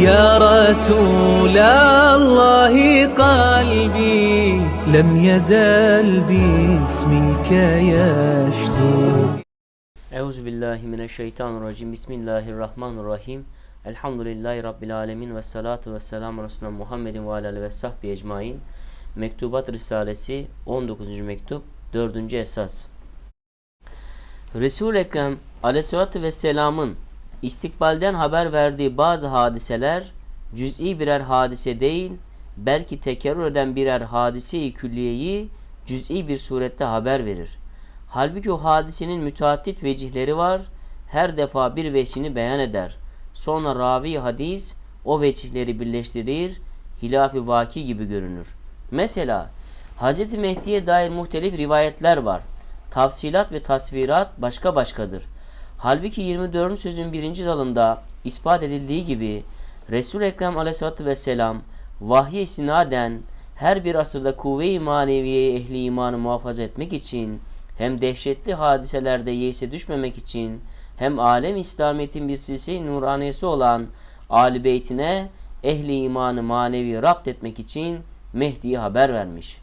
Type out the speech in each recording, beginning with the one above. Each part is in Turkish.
يا رسول الله قلبي لم يزل باسمك يشتو Euzu billahi mineşşeytanirracim. Bismillahirrahmanirrahim. Elhamdülillahi rabbil alamin ve salatu vesselam Resulüne Muhammedin ve aleyhi ve sahbihi ecmaîn. Mektubat Risalesi 19. mektup 4. esas. Resul Ekrem Aleyhisselatü Vesselam'ın istikbalden haber verdiği bazı hadiseler cüz'i birer hadise değil, belki tekerrür eden birer hadise-i külliyeyi cüz'i bir surette haber verir. Halbuki o hadisenin müteaddit vecihleri var, her defa bir vecihini beyan eder. Sonra ravi hadis o vecihleri birleştirir, hilafi vaki gibi görünür. Mesela Hz. Mehdi'ye dair muhtelif rivayetler var. Tafsilat ve tasvirat başka başkadır. Halbuki 24. sözün birinci dalında ispat edildiği gibi Resul-i Ekrem aleyhissalatü vesselam vahye sinaden her bir asırda kuvve-i maneviyeye ehli imanı muhafaza etmek için hem dehşetli hadiselerde yeyse düşmemek için hem alem İslamiyet'in bir silsile-i nuraniyesi olan Ali Beytine ehli imanı manevi rapt etmek için Mehdi'ye haber vermiş.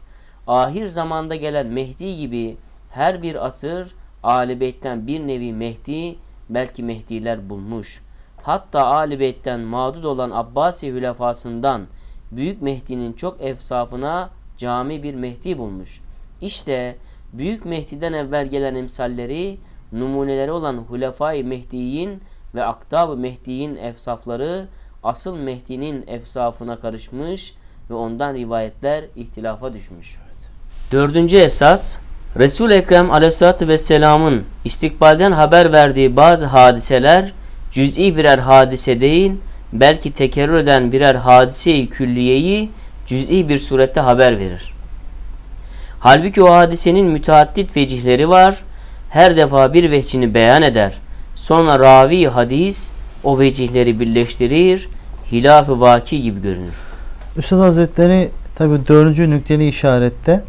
Ahir zamanda gelen Mehdi gibi her bir asır Ali Beyt'ten bir nevi Mehdi belki Mehdiler bulmuş. Hatta Ali Beyt'ten mağdud olan Abbasi hülefasından Büyük Mehdi'nin çok efsafına cami bir Mehdi bulmuş. İşte Büyük Mehdi'den evvel gelen emsalleri, numuneleri olan Hulefai Mehdi'nin ve Aktab-ı Mehdi'nin efsafları asıl Mehdi'nin efsafına karışmış ve ondan rivayetler ihtilafa düşmüş. Dördüncü esas Resul Ekrem Aleyhisselatü Vesselam'ın istikbalden haber verdiği bazı hadiseler cüz'i birer hadise değil, belki tekerrür eden birer hadise-i külliyeyi cüz'i bir surette haber verir. Halbuki o hadisenin müteaddit vecihleri var, her defa bir vecihini beyan eder. Sonra ravi hadis o vecihleri birleştirir, hilaf-ı vaki gibi görünür. Üstad Hazretleri tabi dördüncü nükteli işarette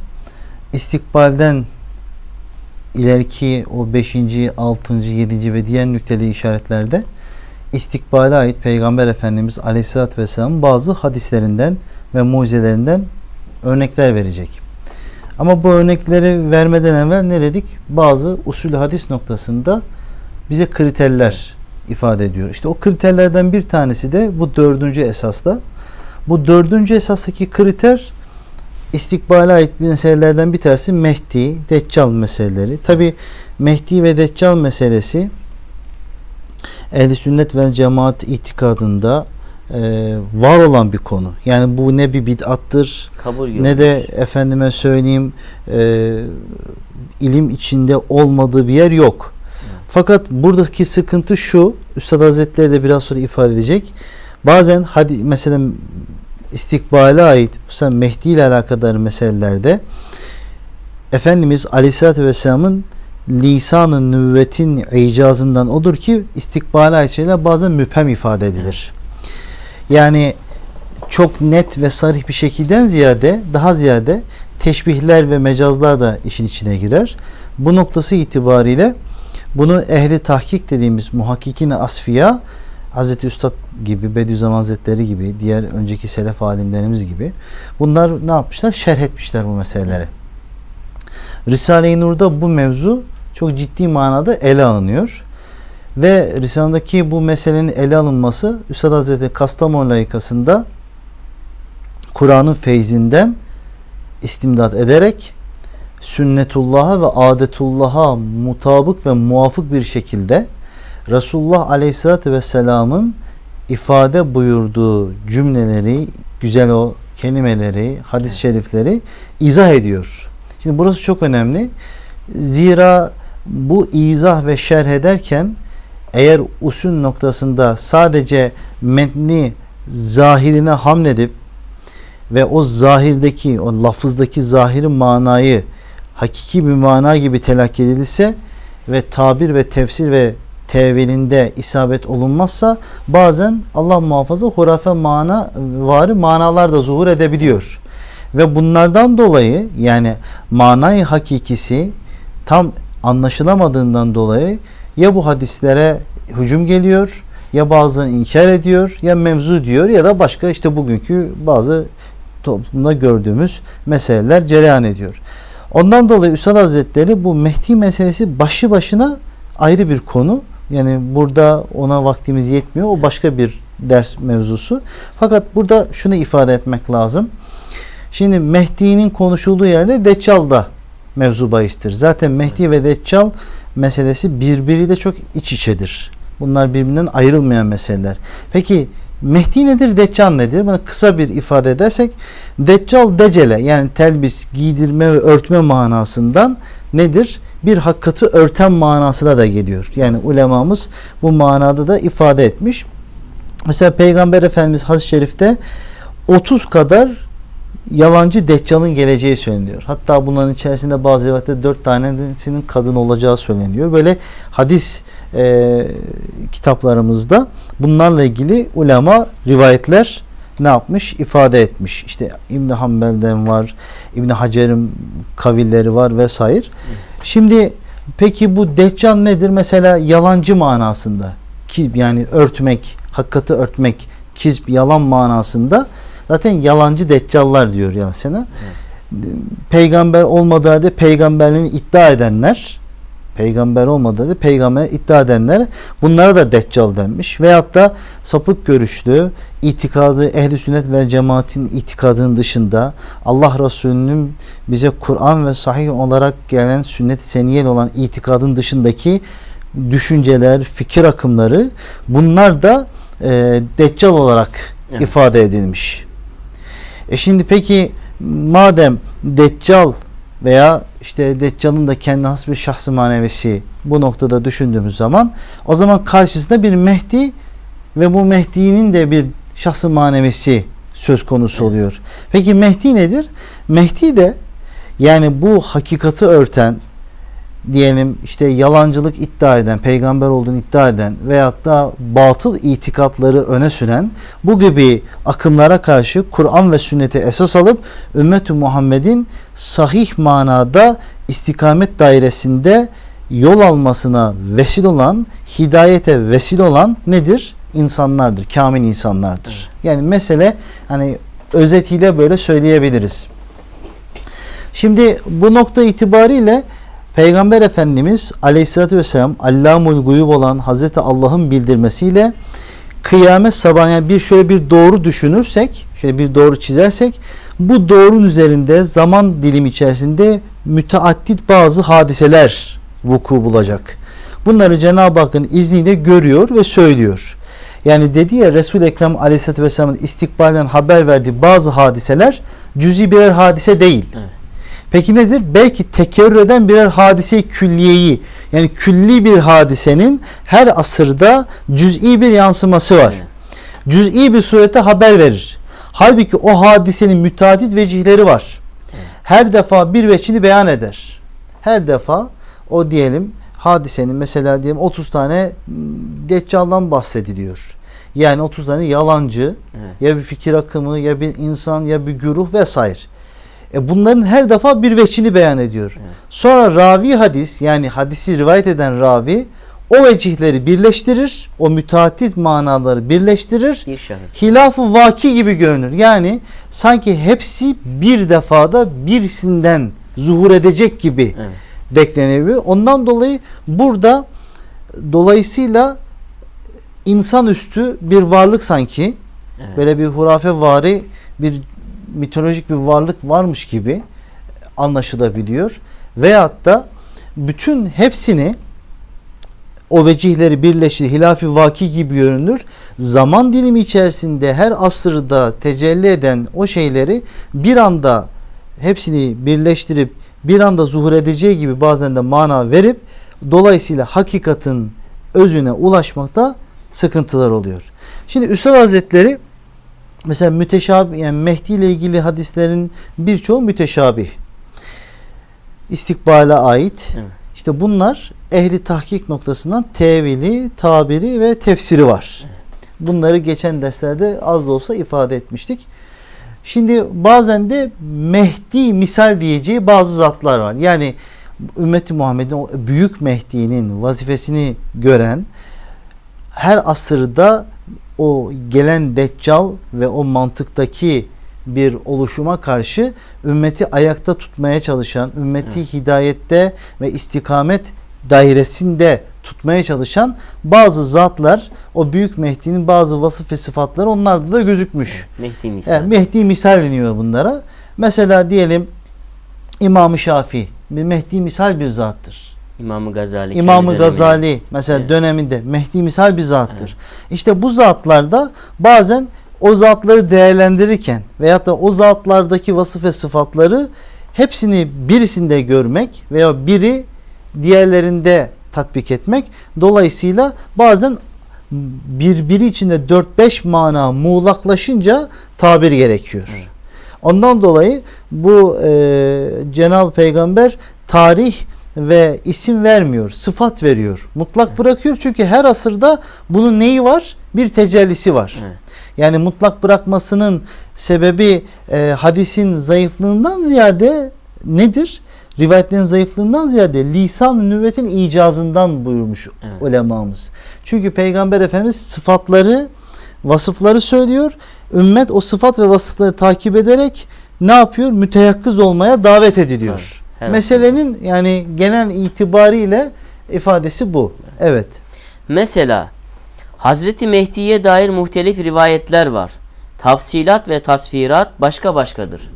istikbalden ileriki o beşinci, altıncı, yedinci ve diğer nükteli işaretlerde istikbale ait Peygamber Efendimiz Aleyhisselatü Vesselam'ın bazı hadislerinden ve mucizelerinden örnekler verecek. Ama bu örnekleri vermeden evvel ne dedik? Bazı usul hadis noktasında bize kriterler ifade ediyor. İşte o kriterlerden bir tanesi de bu dördüncü esasla. Bu dördüncü esastaki kriter istikbale ait meselelerden bir tanesi Mehdi, Deccal meseleleri. Tabi Mehdi ve Deccal meselesi Ehl-i Sünnet ve Cemaat itikadında e, var olan bir konu. Yani bu ne bir bid'attır Kabul ne de efendime söyleyeyim e, ilim içinde olmadığı bir yer yok. Fakat buradaki sıkıntı şu, Üstad Hazretleri de biraz sonra ifade edecek. Bazen hadi mesela istikbale ait mesela Mehdi ile alakadar meselelerde Efendimiz Aleyhisselatü Vesselam'ın lisanın nüvvetin icazından odur ki istikbale ait şeyler bazen müphem ifade edilir. Yani çok net ve sarih bir şekilden ziyade daha ziyade teşbihler ve mecazlar da işin içine girer. Bu noktası itibariyle bunu ehli tahkik dediğimiz muhakkikine asfiya Hazreti Üstad gibi, Bediüzzaman Hazretleri gibi, diğer önceki selef alimlerimiz gibi bunlar ne yapmışlar? Şerh etmişler bu meseleleri. Risale-i Nur'da bu mevzu çok ciddi manada ele alınıyor. Ve Risale'deki bu meselenin ele alınması Üstad Hazretleri Kastamonu layıkasında Kur'an'ın feyzinden istimdat ederek sünnetullah'a ve adetullah'a mutabık ve muvafık bir şekilde Resulullah Aleyhisselatü Vesselam'ın ifade buyurduğu cümleleri, güzel o kelimeleri, hadis-i şerifleri izah ediyor. Şimdi burası çok önemli. Zira bu izah ve şerh ederken eğer usul noktasında sadece metni zahirine hamledip ve o zahirdeki, o lafızdaki zahiri manayı hakiki bir mana gibi telakki edilirse ve tabir ve tefsir ve tevilinde isabet olunmazsa bazen Allah muhafaza hurafe mana vari manalar da zuhur edebiliyor. Ve bunlardan dolayı yani manayı hakikisi tam anlaşılamadığından dolayı ya bu hadislere hücum geliyor ya bazıları inkar ediyor ya mevzu diyor ya da başka işte bugünkü bazı toplumda gördüğümüz meseleler cereyan ediyor. Ondan dolayı Üstad Hazretleri bu Mehdi meselesi başı başına ayrı bir konu. Yani burada ona vaktimiz yetmiyor. O başka bir ders mevzusu. Fakat burada şunu ifade etmek lazım. Şimdi Mehdi'nin konuşulduğu yerde Deccal da mevzu bahistir. Zaten Mehdi ve Deccal meselesi birbiriyle çok iç içedir. Bunlar birbirinden ayrılmayan meseleler. Peki Mehdi nedir, Deccal nedir? Bunu kısa bir ifade edersek Deccal decele yani telbis, giydirme ve örtme manasından nedir? Bir hakikati örten manasına da geliyor. Yani ulemamız bu manada da ifade etmiş. Mesela Peygamber Efendimiz Hadis-i Şerif'te 30 kadar yalancı deccalın geleceği söyleniyor. Hatta bunların içerisinde bazı rivayette 4 tanesinin kadın olacağı söyleniyor. Böyle hadis e, kitaplarımızda bunlarla ilgili ulema rivayetler ne yapmış? ifade etmiş. İşte İbn Hanbel'den var, İbn Hacer'in kavilleri var vesaire. Şimdi peki bu deccal nedir? Mesela yalancı manasında. Ki yani örtmek, hakikati örtmek, kizb, yalan manasında zaten yalancı deccallar diyor ya sana. Peygamber olmadığı halde peygamberliğini iddia edenler peygamber olmadığı halde peygamber iddia edenler bunlara da deccal denmiş. Veyahut da sapık görüşlü itikadı ehli sünnet ve cemaatin itikadının dışında Allah Resulü'nün bize Kur'an ve sahih olarak gelen sünnet-i seniyel olan itikadın dışındaki düşünceler, fikir akımları bunlar da e, deccal olarak Evet. ifade edilmiş. E şimdi peki madem deccal veya işte deccalın da kendi has bir şahsı manevisi bu noktada düşündüğümüz zaman o zaman karşısında bir Mehdi ve bu Mehdi'nin de bir şahsı manevisi söz konusu oluyor. Peki Mehdi nedir? Mehdi de yani bu hakikati örten diyelim işte yalancılık iddia eden, peygamber olduğunu iddia eden veyahut da batıl itikatları öne süren bu gibi akımlara karşı Kur'an ve sünneti esas alıp ümmet-i Muhammed'in sahih manada istikamet dairesinde yol almasına vesile olan, hidayete vesile olan nedir? İnsanlardır, kamil insanlardır. Yani mesele hani özetiyle böyle söyleyebiliriz. Şimdi bu nokta itibariyle Peygamber Efendimiz Aleyhisselatü Vesselam Allamul Guyub olan Hazreti Allah'ın bildirmesiyle kıyamet sabahı yani bir şöyle bir doğru düşünürsek, şöyle bir doğru çizersek bu doğrunun üzerinde zaman dilimi içerisinde müteaddit bazı hadiseler vuku bulacak. Bunları Cenab-ı Hakk'ın izniyle görüyor ve söylüyor. Yani dedi ya Resul-i Ekrem Aleyhisselatü Vesselam'ın istikbalden haber verdiği bazı hadiseler cüzi birer hadise değil. Evet. Peki nedir? Belki tekerrür eden birer hadise külliyeyi yani külli bir hadisenin her asırda cüz'i bir yansıması var. Cüz'i bir surette haber verir. Halbuki o hadisenin müteadit vecihleri var. Her defa bir veçini beyan eder. Her defa o diyelim hadisenin mesela diyelim 30 tane m, deccaldan bahsediliyor. Yani 30 tane yalancı Evet. ya bir fikir akımı ya bir insan ya bir güruh vesaire. E bunların her defa bir veçini beyan ediyor. Evet. Sonra ravi hadis yani hadisi rivayet eden ravi o vecihleri birleştirir. O müteaddit manaları birleştirir. Bir şahıs. Hilafı vaki gibi görünür. Yani sanki hepsi bir defada birisinden zuhur edecek gibi Evet. bekleniyor. Ondan dolayı burada dolayısıyla insanüstü bir varlık sanki Evet. böyle bir hurafe vari bir mitolojik bir varlık varmış gibi anlaşılabiliyor. Veyahut da bütün hepsini o vecihleri birleşir, hilafi vaki gibi görünür. Zaman dilimi içerisinde her asırda tecelli eden o şeyleri bir anda hepsini birleştirip bir anda zuhur edeceği gibi bazen de mana verip dolayısıyla hakikatin özüne ulaşmakta sıkıntılar oluyor. Şimdi Üstad Hazretleri mesela müteşabih yani Mehdi ile ilgili hadislerin birçoğu müteşabih. İstikbale ait. Evet. İşte bunlar ehli tahkik noktasından tevili, tabiri ve tefsiri var. Bunları geçen derslerde az da olsa ifade etmiştik. Şimdi bazen de Mehdi misal diyeceği bazı zatlar var. Yani ümmeti Muhammed'in o büyük Mehdi'nin vazifesini gören her asırda o gelen deccal ve o mantıktaki bir oluşuma karşı ümmeti ayakta tutmaya çalışan, ümmeti hidayette ve istikamet dairesinde tutmaya çalışan bazı zatlar, o büyük Mehdi'nin bazı vasıf ve sıfatları onlarda da gözükmüş. Mehdi misal. Evet, Mehdi misal deniyor bunlara. Mesela diyelim İmam-ı Şafii bir Mehdi misal bir zattır. İmam-ı Gazali. İmam-ı. Gazali mesela Evet. döneminde Mehdi misal bir zattır. İşte bu zatlarda bazen o zatları değerlendirirken veyahut da o zatlardaki vasıf ve sıfatları hepsini birisinde görmek veya biri diğerlerinde tatbik etmek dolayısıyla bazen birbiri içinde 4-5 mana muğlaklaşınca tabir gerekiyor. Evet. Ondan dolayı bu e, Cenab-ı Peygamber tarih ve isim vermiyor, sıfat veriyor. Mutlak bırakıyor çünkü her asırda bunun neyi var? Bir tecellisi var. Evet. Yani mutlak bırakmasının sebebi e, hadisin zayıflığından ziyade nedir? Rivayetlerin zayıflığından ziyade lisan nübüvvetin icazından buyurmuş Evet. ulemamız. Çünkü Peygamber Efendimiz sıfatları, vasıfları söylüyor. Ümmet o sıfat ve vasıfları takip ederek ne yapıyor? Müteyakkız olmaya davet ediliyor. Tabii, her Meselenin yani genel itibariyle ifadesi bu. Evet. Mesela Hazreti Mehdi'ye dair muhtelif rivayetler var. Tafsilat ve tasvirat başka başkadır.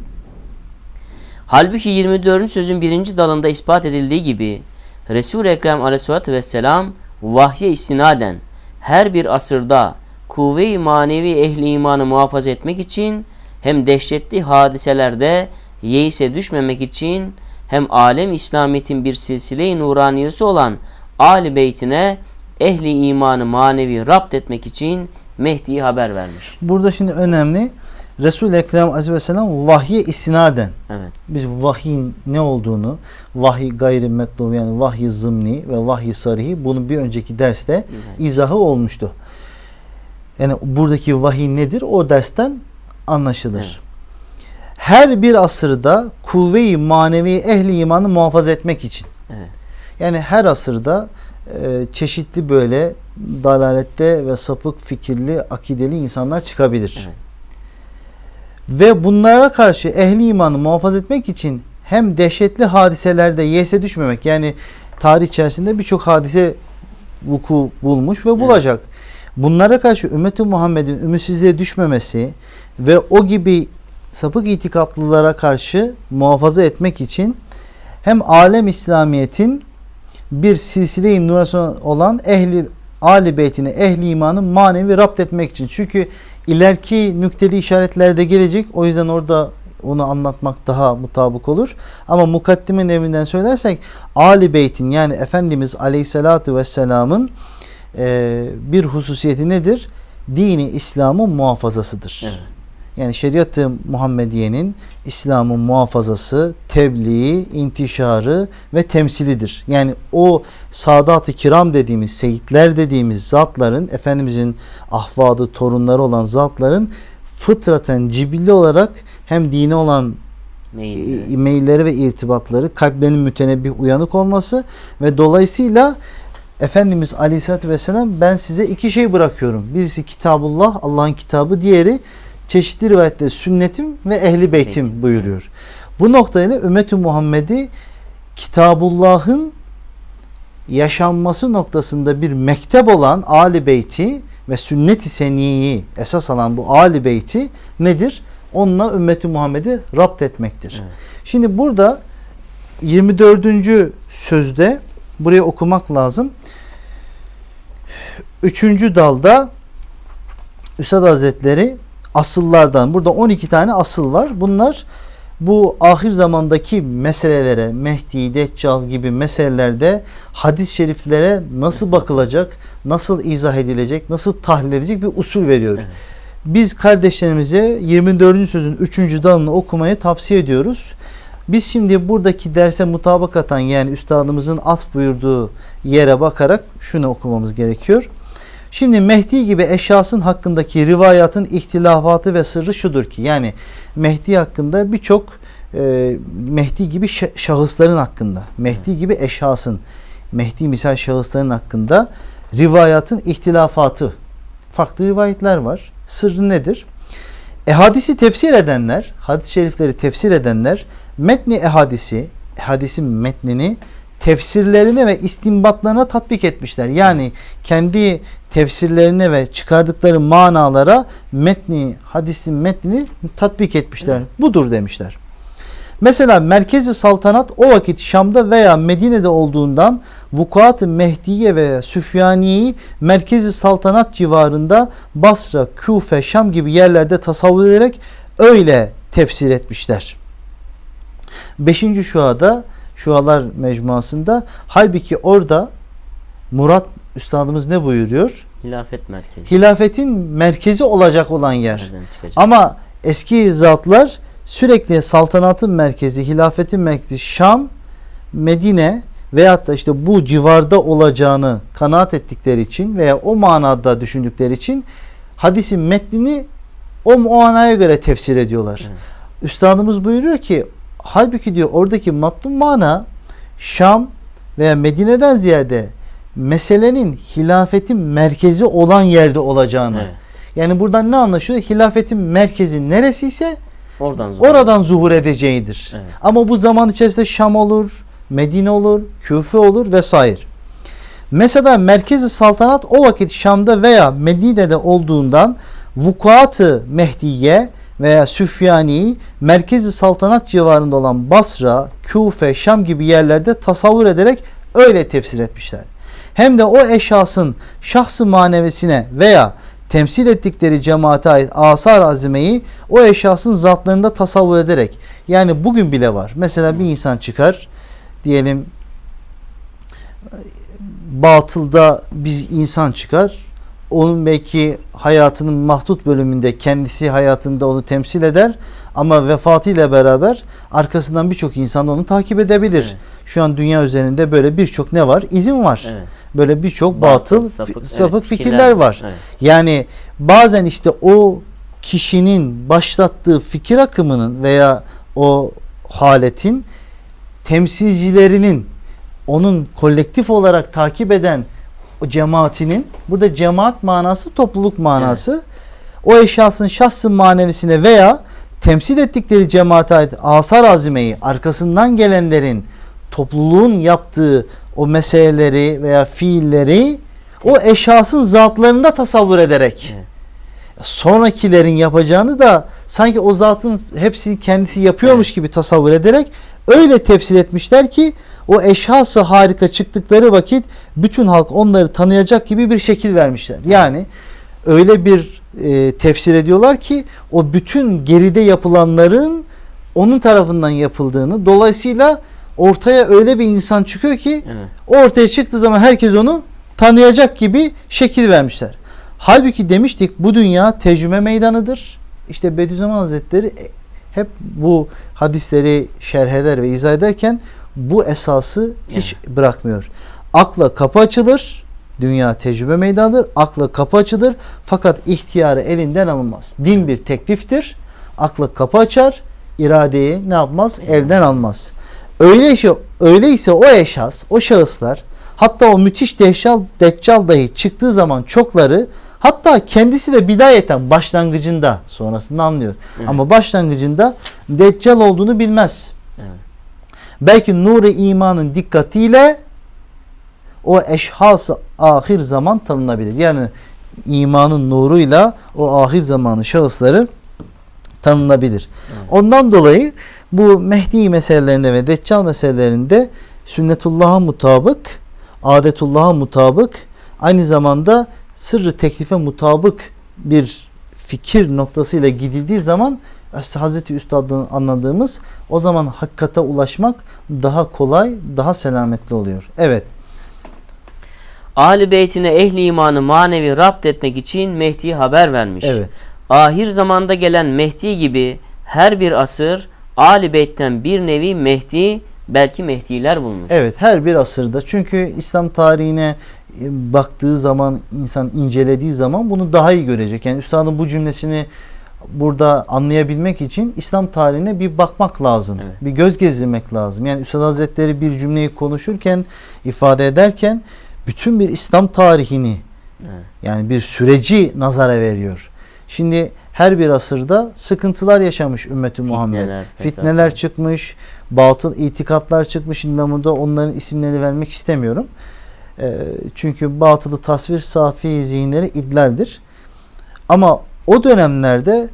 Halbuki 24. sözün birinci dalında ispat edildiği gibi Resul-i Ekrem aleyhissalatü vesselam vahye istinaden her bir asırda kuvve-i manevi ehli imanı muhafaza etmek için hem dehşetli hadiselerde yeise düşmemek için hem alem İslamiyet'in bir silsile-i nuraniyesi olan Ali Beytine ehli imanı manevi rapt etmek için Mehdi'yi haber vermiş. Burada şimdi önemli Resul-i Ekrem Aleyhisselam vahye isnaden Evet. biz vahyin ne olduğunu vahiy gayri metlub yani vahiy zımni ve vahiy sarihi bunu bir önceki derste Evet. izahı olmuştu. Yani buradaki vahiy nedir? O dersten anlaşılır. Evet. Her bir asırda kuvve-i manevi ehli imanı muhafaza etmek için. Evet. Yani her asırda e, çeşitli böyle dalalette ve sapık fikirli, akideli insanlar çıkabilir. Evet. Ve bunlara karşı ehli imanı muhafaza etmek için hem dehşetli hadiselerde yese düşmemek yani tarih içerisinde birçok hadise vuku bulmuş ve bulacak. Bunlara karşı ümmeti Muhammed'in ümitsizliğe düşmemesi ve o gibi sapık itikatlılara karşı muhafaza etmek için hem alem İslamiyet'in bir silsile-i nurası olan ehli Ali beytini, ehli imanı manevi rapt etmek için. Çünkü ileriki nükteli işaretlerde gelecek. O yüzden orada onu anlatmak daha mutabık olur. Ama mukaddimin evinden söylersek Ali Beyt'in yani Efendimiz Aleyhisselatü Vesselam'ın e, bir hususiyeti nedir? Dini İslam'ın muhafazasıdır. Evet. Yani şeriat-ı Muhammediye'nin İslam'ın muhafazası, tebliği, intişarı ve temsilidir. Yani o sadat-ı kiram dediğimiz, seyitler dediğimiz zatların, Efendimizin ahvadı, torunları olan zatların fıtraten, cibilli olarak hem dine olan Meyilli. e, mailleri ve irtibatları kalplerinin mütenebbih uyanık olması ve dolayısıyla Efendimiz Aleyhisselatü Vesselam ben size iki şey bırakıyorum. Birisi Kitabullah, Allah'ın kitabı. Diğeri çeşitli rivayette sünnetim ve ehli beytim Beytim. buyuruyor. Bu noktayla Ümmet-i Muhammed'i Kitabullah'ın yaşanması noktasında bir mektep olan Ali Beyti ve sünnet-i seniyeyi esas alan bu Ali Beyti nedir? Onunla ümmeti Muhammed'i rapt etmektir. Evet. Şimdi burada 24. sözde buraya okumak lazım. Üçüncü dalda Üstad Hazretleri asıllardan burada 12 tane asıl var. Bunlar bu ahir zamandaki meselelere, Mehdi, Deccal gibi meselelerde hadis-i şeriflere nasıl bakılacak, nasıl izah edilecek, nasıl tahlil edilecek bir usul veriyor. Evet. Biz kardeşlerimize 24. sözün 3. dalını okumayı tavsiye ediyoruz. Biz şimdi buradaki derse mutabakatan yani üstadımızın atf buyurduğu yere bakarak şunu okumamız gerekiyor. Şimdi Mehdi gibi eşyasın hakkındaki rivayatın ihtilafatı ve sırrı şudur ki yani Mehdi hakkında birçok e, Mehdi gibi şa- şahısların hakkında Mehdi gibi eşyasın Mehdi misal şahısların hakkında rivayatın ihtilafatı. Farklı rivayetler var. Sırrı nedir? Ehadisi tefsir edenler, hadis-i şerifleri tefsir edenler metni ehadisi, hadisin metnini tefsirlerine ve istinbatlarına tatbik etmişler. Yani kendi tefsirlerine ve çıkardıkları manalara metni, hadisin metnini tatbik etmişler. Budur demişler. Mesela merkezi saltanat o vakit Şam'da veya Medine'de olduğundan vukuat-ı Mehdiye veya Süfyaniye'yi merkezi saltanat civarında Basra, Küfe, Şam gibi yerlerde tasavvur ederek öyle tefsir etmişler. Beşinci şuada şualar mecmuasında halbuki orada Murat Üstadımız ne buyuruyor? Hilafet merkezi. Hilafetin merkezi olacak olan yer. Ama eski zatlar sürekli saltanatın merkezi, hilafetin merkezi Şam, Medine veyahut da işte bu civarda olacağını kanaat ettikleri için veya o manada düşündükleri için hadisin metnini o manaya göre tefsir ediyorlar. Evet. Üstadımız buyuruyor ki halbuki diyor oradaki matlum mana Şam veya Medine'den ziyade meselenin hilafetin merkezi olan yerde olacağını. Evet. Yani buradan ne anlaşılıyor? Hilafetin merkezi neresiyse Oradan zuhur. oradan zuhur edeceğidir. Evet. Ama bu zaman içerisinde Şam olur, Medine olur, Küfe olur vesaire. Mesela merkezi saltanat o vakit Şam'da veya Medine'de olduğundan vukuatı Mehdiye veya Süfyani merkezi saltanat civarında olan Basra, Küfe, Şam gibi yerlerde tasavvur ederek öyle tefsir etmişler. Hem de o eşhasın şahsı manevisine veya temsil ettikleri cemaate ait asar azimeyi o eşhasın zatlarında tasavvur ederek yani bugün bile var. Mesela bir insan çıkar diyelim batılda bir insan çıkar. Onun belki hayatının mahdut bölümünde kendisi hayatında onu temsil eder ama vefatıyla beraber arkasından birçok insan onu takip edebilir. Evet. Şu an dünya üzerinde böyle birçok ne var? İzin var. Evet. Böyle birçok batıl, sapık, fi- sapık evet, fikirler var. Evet. Yani bazen işte o kişinin başlattığı fikir akımının veya o haletin temsilcilerinin onun kolektif olarak takip eden o cemaatinin burada cemaat manası topluluk manası o eşyasın şahsın manevisine veya temsil ettikleri cemaate ait asar azimeyi arkasından gelenlerin topluluğun yaptığı o meseleleri veya fiilleri o eşyasın zatlarında tasavvur ederek Evet. Sonrakilerin yapacağını da sanki o zatın hepsini kendisi yapıyormuş gibi tasavvur ederek öyle tefsir etmişler ki o eşhası harika çıktıkları vakit bütün halk onları tanıyacak gibi bir şekil vermişler. Yani öyle bir e, tefsir ediyorlar ki o bütün geride yapılanların onun tarafından yapıldığını dolayısıyla ortaya öyle bir insan çıkıyor ki Evet. ortaya çıktığı zaman herkes onu tanıyacak gibi şekil vermişler. Halbuki demiştik bu dünya tecrübe meydanıdır. İşte Bediüzzaman Hazretleri hep bu hadisleri şerh eder ve izah ederken bu esası hiç bırakmıyor. Akla kapı açılır. Dünya tecrübe meydanıdır. Akla kapı açılır. Fakat ihtiyarı elinden alınmaz. Din bir tekliftir. Akla kapı açar. iradeyi ne yapmaz? Elden almaz. Öyleyse, öyleyse o eşhas, o şahıslar hatta o müthiş dehşal, deccal dahi çıktığı zaman çokları hatta kendisi de bidayeten başlangıcında sonrasında anlıyor. Evet. Ama başlangıcında deccal olduğunu bilmez. Evet. Belki nuru imanın dikkatiyle o eşhası ahir zaman tanınabilir. Yani imanın nuruyla o ahir zamanın şahısları tanınabilir. Evet. Ondan dolayı bu Mehdi meselelerinde ve Deccal meselelerinde sünnetullah'a mutabık, adetullah'a mutabık, aynı zamanda sırrı teklife mutabık bir fikir noktasıyla gidildiği zaman Hazreti Üstad'ın anladığımız o zaman hakikate ulaşmak daha kolay, daha selametli oluyor. Evet. Ali Beytine ehli imanı manevi rapt etmek için Mehdi'ye haber vermiş. Evet. Ahir zamanda gelen Mehdi gibi her bir asır Ali Beyt'ten bir nevi Mehdi belki Mehdiler bulmuş. Evet her bir asırda çünkü İslam tarihine baktığı zaman insan incelediği zaman bunu daha iyi görecek. Yani üstadın bu cümlesini burada anlayabilmek için İslam tarihine bir bakmak lazım. Evet. Bir göz gezdirmek lazım. Yani Üstad Hazretleri bir cümleyi konuşurken ifade ederken bütün bir İslam tarihini Evet. yani bir süreci nazara veriyor. Şimdi her bir asırda sıkıntılar yaşamış ümmeti Muhammed. Fitneler, çıkmış, batıl itikatlar çıkmış. Şimdi ben burada onların isimlerini vermek istemiyorum. Ee, çünkü batılı tasvir safi zihinleri idlaldir. Ama o dönemlerde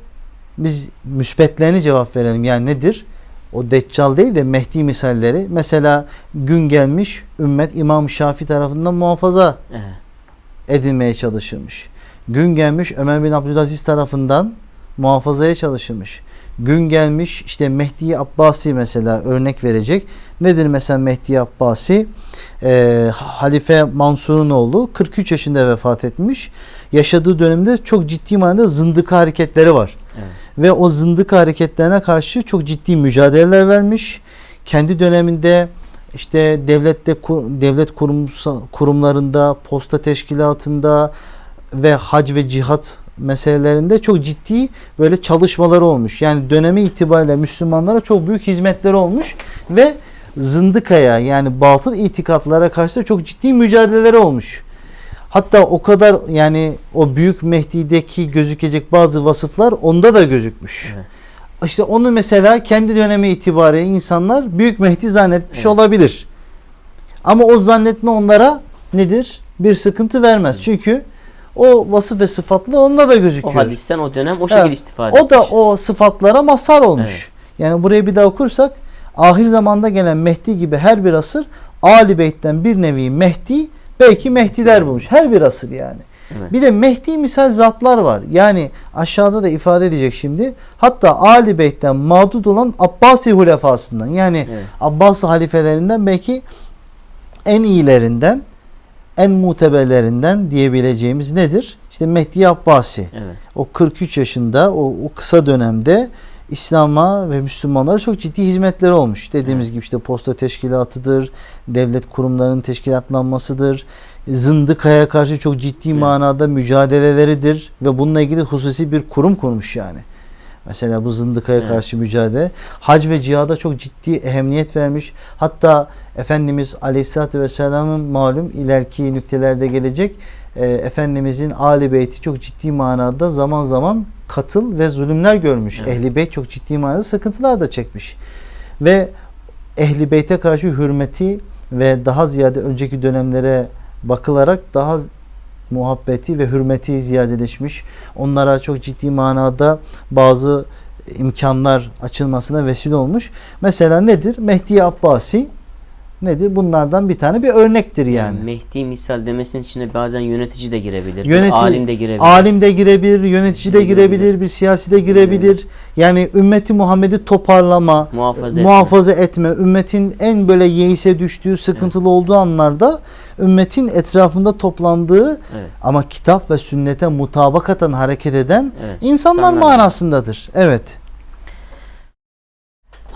biz müsbetlerini cevap verelim. Yani nedir? O deccal değil de Mehdi misalleri. Mesela gün gelmiş ümmet İmam Şafi tarafından muhafaza Evet. edilmeye çalışılmış. Gün gelmiş Ömer bin Abdülaziz tarafından muhafazaya çalışılmış. Gün gelmiş işte Mehdi Abbasi mesela örnek verecek. Nedir mesela Mehdi Abbasi? Ee, Halife Mansur'un oğlu 43 yaşında vefat etmiş. Yaşadığı dönemde çok ciddi manada zındıka hareketleri var. Evet. Ve o zındıka hareketlerine karşı çok ciddi mücadeleler vermiş. Kendi döneminde işte devlette devlet kurumsal kurumlarında, posta teşkilatında ve hac ve cihat meselelerinde çok ciddi böyle çalışmaları olmuş. Yani dönemi itibariyle Müslümanlara çok büyük hizmetleri olmuş ve zındıkaya yani batıl itikatlara karşı da çok ciddi mücadeleleri olmuş. Hatta o kadar yani o büyük Mehdi'deki gözükecek bazı vasıflar onda da gözükmüş. Evet. İşte onu mesela kendi dönemi itibariyle insanlar büyük Mehdi zannetmiş Evet. olabilir. Ama o zannetme onlara nedir? Bir sıkıntı vermez. Çünkü o vasıf ve sıfatlı onda da O gözüküyor. hadisten o dönem o şekilde Evet. istifade O da etmiş. o sıfatlara mazhar olmuş. Yani buraya bir daha okursak ahir zamanda gelen Mehdi gibi her bir asır Ali Beyt'ten bir nevi Mehdi belki Mehdiler bulmuş. Her bir asır yani. Evet. Bir de Mehdi misal zatlar var. Yani aşağıda da ifade edecek şimdi. Hatta Ali Beyt'ten mağdud olan Abbasi hulefasından yani Evet. Abbasi halifelerinden belki en iyilerinden en mutebelerinden diyebileceğimiz nedir? İşte Mehdi Abbasi. Evet. O 43 yaşında o, o kısa dönemde İslam'a ve Müslümanlara çok ciddi hizmetleri olmuş. Dediğimiz gibi işte posta teşkilatıdır, devlet kurumlarının teşkilatlanmasıdır, zındıkaya karşı çok ciddi Evet. manada mücadeleleridir ve bununla ilgili hususi bir kurum kurmuş yani. Mesela bu zındıkaya Evet. karşı mücadele. Hac ve cihada çok ciddi ehemmiyet vermiş. Hatta Efendimiz Aleyhisselatü Vesselam'ın malum ileriki nüktelerde gelecek. E, Efendimizin Ali Beyti çok ciddi manada zaman zaman katıl ve zulümler görmüş. Evet. Ehli Beyt çok ciddi manada sıkıntılar da çekmiş. Ve Ehli Beyt'e karşı hürmeti ve daha ziyade önceki dönemlere bakılarak daha muhabbeti ve hürmeti ziyadeleşmiş. Onlara çok ciddi manada bazı imkanlar açılmasına vesile olmuş. Mesela nedir? Mehdi Abbasi nedir? Bunlardan bir tane bir örnektir yani. Mehdi misal demesinin içine bazen yönetici de girebilir. Yönetici- alim de girebilir. Alim de girebilir, yönetici de girebilir, bir siyasi de girebilir. Yani ümmeti Muhammed'i toparlama, Muhafaza muhafaza etme, ümmetin en böyle yeise düştüğü, sıkıntılı olduğu anlarda ümmetin etrafında toplandığı Evet. ama kitap ve sünnete mutabakaten hareket eden Evet. insanlar İnsanlar- manasındadır. Evet.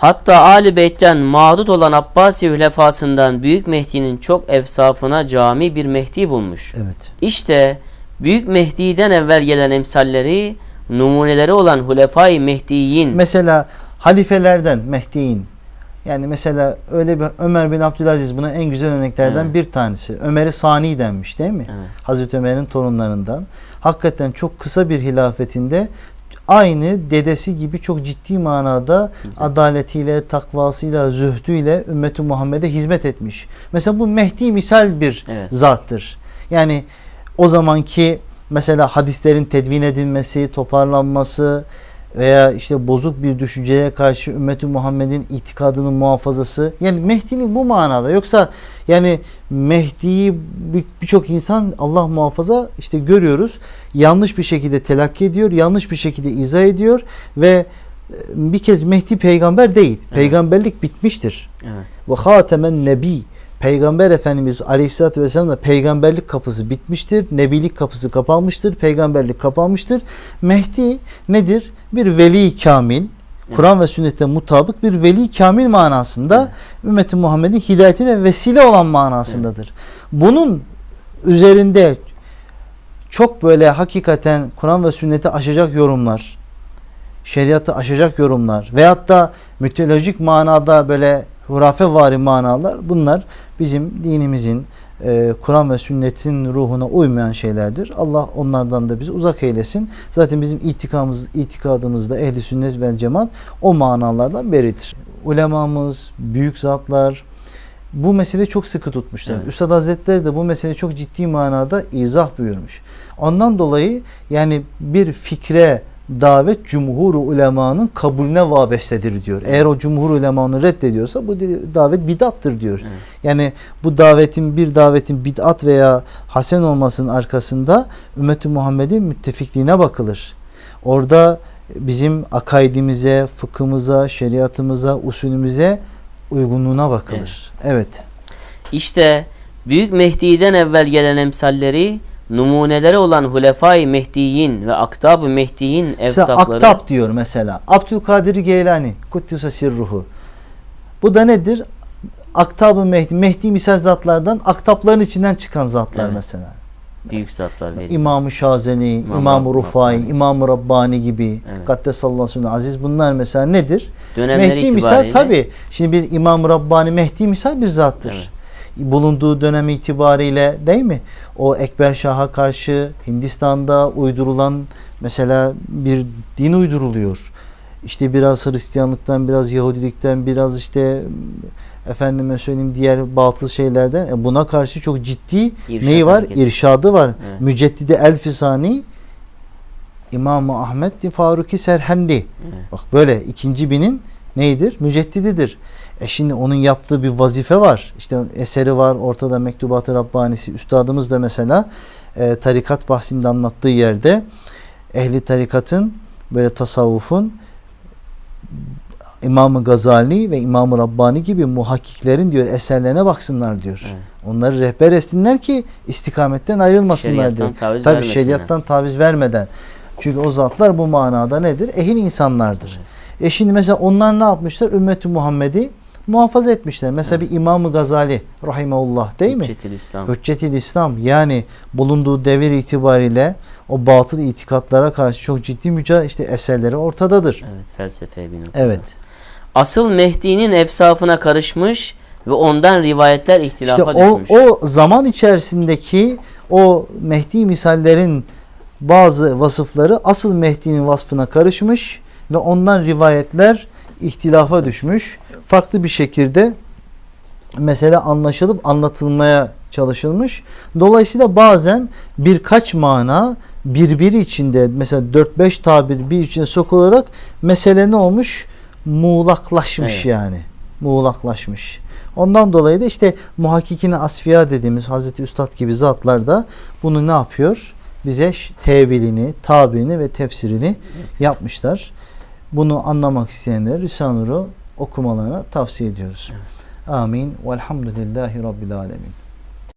Hatta Ali Beyt'ten mağdut olan Abbasi hülefasından Büyük Mehdi'nin çok efsafına cami bir Mehdi bulmuş. Evet. İşte Büyük Mehdi'den evvel gelen emsalleri, numuneleri olan Hulefai Mehdiyin. Mesela halifelerden Mehdi'in yani mesela öyle bir Ömer bin Abdülaziz buna en güzel örneklerden Evet. bir tanesi. Ömer'i Sani denmiş değil mi? Evet. Hazreti Ömer'in torunlarından. Hakikaten çok kısa bir hilafetinde aynı dedesi gibi çok ciddi manada adaletiyle, takvasıyla, zühdüyle ümmeti Muhammed'e hizmet etmiş. Mesela bu Mehdi misal bir Evet. zattır. Yani o zamanki mesela hadislerin tedvin edilmesi, toparlanması veya işte bozuk bir düşünceye karşı ümmeti Muhammed'in itikadının muhafazası. Yani Mehdi'nin bu manada. Yoksa yani Mehdi'yi bir- birçok insan Allah muhafaza işte görüyoruz. Yanlış bir şekilde telakki ediyor yanlış bir şekilde izah ediyor ve e, bir kez Mehdi peygamber değil. Peygamberlik bitmiştir. Evet. ve hatemen nebi Peygamber Efendimiz Aleyhisselatü Vesselam'da peygamberlik kapısı bitmiştir. Nebilik kapısı kapanmıştır. Peygamberlik kapanmıştır. Mehdi nedir? Bir veli kamil. Kur'an ve sünnete mutabık bir veli kamil manasında ümmeti Muhammed'in hidayetine vesile olan manasındadır. Bunun üzerinde çok böyle hakikaten Kur'an ve sünneti aşacak yorumlar, şeriatı aşacak yorumlar veyahut da mitolojik manada böyle hurafe vari manalar bunlar bizim dinimizin e, Kur'an ve sünnetin ruhuna uymayan şeylerdir. Allah onlardan da bizi uzak eylesin. Zaten bizim itikadımız, itikadımızda ehli sünnet ve cemaat o manalardan beridir. Ulemamız, büyük zatlar bu meseleyi çok sıkı tutmuşlar. Evet. Üstad Hazretleri de bu meseleyi çok ciddi manada izah buyurmuş. Ondan dolayı yani bir fikre davet cumhur ulemanın kabulüne vabestedir diyor. Eğer o cumhur ulemanı reddediyorsa bu davet bidattır diyor. Evet. Yani bu davetin bir davetin bid'at veya hasen olmasının arkasında ümmeti Muhammed'in müttefikliğine bakılır. Orada bizim akaidimize, fıkhımıza, şeriatımıza, usulümüze uygunluğuna bakılır. Evet. İşte Büyük Mehdi'den evvel gelen emsalleri numuneleri olan Hulefai Mehdiyin ve Aktab-ı Mehdiyin Mesela efsafları Aktab diyor mesela. Abdülkadir Geylani, Kuddüs'e sirruhu. Bu da nedir? Aktab-ı Mehdi, Mehdi misal zatlardan aktapların içinden çıkan zatlar Evet. mesela. büyük zatlar verir. İmam-ı Şazeli, İmam İmam-ı Rufai. İmam-ı Rabbani gibi. Evet. Kaddesallahu aleyhi aziz bunlar mesela nedir? Dönemleri Mehdi misal tabi. Şimdi bir İmam-ı Rabbani Mehdi misal bir zattır. Evet. Bulunduğu dönem itibariyle değil mi? O Ekber Şah'a karşı Hindistan'da uydurulan mesela bir din uyduruluyor. İşte biraz Hristiyanlıktan, biraz Yahudilikten, biraz işte efendime söyleyeyim diğer batıl şeylerden e, buna karşı çok ciddi İrşad neyi var? hareketi. İrşadı var. Evet. Müceddide Elfisani İmam-ı Ahmet Faruki Serhendi. Evet. Bak böyle ikinci binin neydir? Müceddididir. E şimdi onun yaptığı bir vazife var. İşte eseri var ortada Mektubat-ı Rabbanisi. Üstadımız da mesela e, tarikat bahsinde anlattığı yerde ehli tarikatın böyle tasavvufun İmam-ı Gazali ve İmam-ı Rabbani gibi muhakkiklerin diyor eserlerine baksınlar diyor. Evet. Onları rehber etsinler ki istikametten ayrılmasınlar Şeriattan diyor. taviz Tabii şeriattan taviz vermeden. Çünkü o zatlar bu manada nedir? Ehil insanlardır. E şimdi mesela onlar ne yapmışlar? Ümmeti Muhammed'i muhafaza etmişler. Mesela bir İmam-ı Gazali rahimeullah değil mi? Hüccetül İslam. Hüccetül İslam yani bulunduğu devir itibariyle o batıl itikatlara karşı çok ciddi mücadele işte eserleri ortadadır. Evet, felsefe bir noktada. Evet. Asıl Mehdi'nin efsafına karışmış ve ondan rivayetler İşte ihtilafa o, düşmüş. o zaman içerisindeki o Mehdi misallerin bazı vasıfları asıl Mehdi'nin vasfına karışmış ve ondan rivayetler ihtilafa düşmüş. Farklı bir şekilde mesele anlaşılıp anlatılmaya çalışılmış. Dolayısıyla bazen birkaç mana birbiri içinde mesela 4-5 tabir bir içine sokularak mesele ne olmuş? Muğlaklaşmış Evet. yani. Muğlaklaşmış. Ondan dolayı da işte muhakkikine asfiya dediğimiz Hazreti Üstad gibi zatlar da bunu ne yapıyor? Bize tevilini, tabirini ve tefsirini yapmışlar. Bunu anlamak isteyenler Risale-i Nur'u okumalarına tavsiye ediyoruz. Amin. Velhamdülillahi Rabbil Alemin.